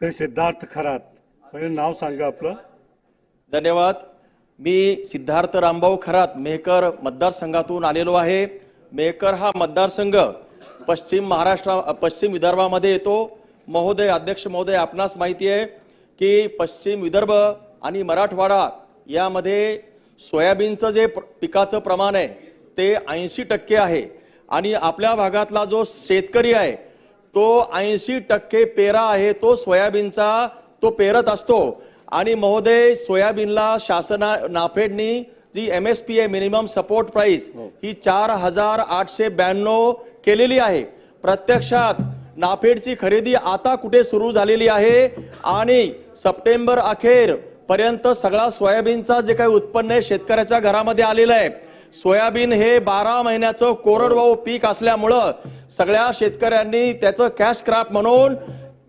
Sir Siddharth Kharat. पहिले नाव सांगा आपलं. धन्यवाद. मी सिद्धार्थ रामभाऊ खरात मेहकर मतदारसंघातून आलेलो आहे. मेहकर हा मतदारसंघ पश्चिम महाराष्ट्र पश्चिम विदर्भामध्ये येतो. महोदय अध्यक्ष महोदय आपणास माहिती आहे की पश्चिम विदर्भ आणि मराठवाडा यामध्ये सोयाबीनचं जे पिकाचं प्रमाण आहे ते ऐंशी टक्के आहे. आणि आपल्या भागातला जो शेतकरी आहे तो ऐंशी टक्के पेरा आहे तो सोयाबीनचा तो पेरत असतो. आणि महोदय सोयाबीनला शासना नाफेडनी जी एम एस पी आहे मिनिमम सपोर्ट प्राइस ही चार हजार आठशे ब्याण्णव केलेली आहे. प्रत्यक्षात नाफेडची खरेदी आता कुठे सुरू झालेली आहे? आणि सप्टेंबर अखेर पर्यंत सगळा सोयाबीनचा जे काही उत्पन्न आहे शेतकऱ्याच्या घरामध्ये आलेलं आहे. सोयाबीन हे बारा महिन्याचं कोरडवाहू पीक असल्यामुळं सगळ्या शेतकऱ्यांनी त्याचं कॅश क्रॉप म्हणून